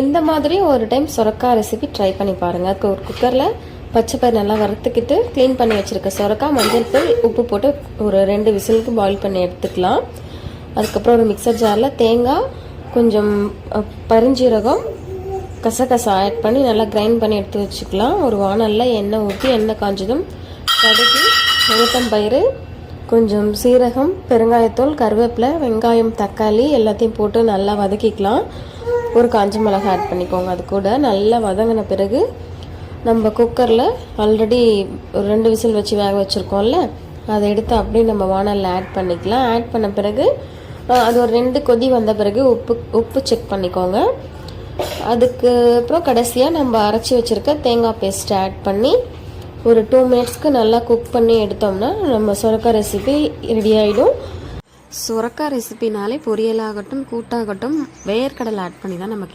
இந்த மாதிரி ஒரு டைம் சுரக்கா ரெசிபி ட்ரை பண்ணி பாருங்கள் அதுக்கு ஒரு குக்கரில் பச்சை பயிர் நல்லா வறுத்துக்கிட்டு க்ளீன் பண்ணி வச்சுருக்க சுரக்கா மஞ்சள் தூள் உப்பு போட்டு ஒரு ரெண்டு விசிலுக்கு பாயில் பண்ணி எடுத்துக்கலாம். அதுக்கப்புறம் ஒரு மிக்சர் ஜாரில் தேங்காய் கொஞ்சம் பரிஞ்சீரகம் கசகசா ஆட் பண்ணி நல்லா கிரைண்ட் பண்ணி எடுத்து வச்சுக்கலாம். ஒரு வானலில் எண்ணெய் ஊற்றி எண்ணெய் காஞ்சதும் கடுகு உளுத்தம்பயிறு கொஞ்சம் சீரகம் பெருங்காயத்தூள் கருவேப்பிலை வெங்காயம் தக்காளி எல்லாத்தையும் போட்டு நல்லா வதக்கிக்கலாம். ஒரு காஞ்ச மிளகாய் ஆட் பண்ணிக்கோங்க. அது கூட நல்லா வதங்கின பிறகு நம்ம குக்கரில் ஆல்ரெடி ஒரு ரெண்டு விசில் வச்சு வேக வச்சுருக்கோம்ல அதை எடுத்து அப்படியே நம்ம வானலில் ஆட் பண்ணிக்கலாம். ஆட் பண்ண பிறகு அது ஒரு ரெண்டு கொதி வந்த பிறகு உப்பு உப்பு செக் பண்ணிக்கோங்க. அதுக்கு அப்புறம் கடைசியாக நம்ம அரைச்சி வச்சுருக்க தேங்காய் பேஸ்ட் ஆட் பண்ணி ஒரு டூ மினிட்ஸ்க்கு நல்லா குக் பண்ணி எடுத்தோம்னா நம்ம சுரக்காய் ரெசிபி ரெடி ஆகிடும் சுரக்கா ரெசிபினாலே பொரியலாகட்டும் கூட்டாகட்டும் வேர்க்கடலை ஆட் பண்ணி தான் நமக்கு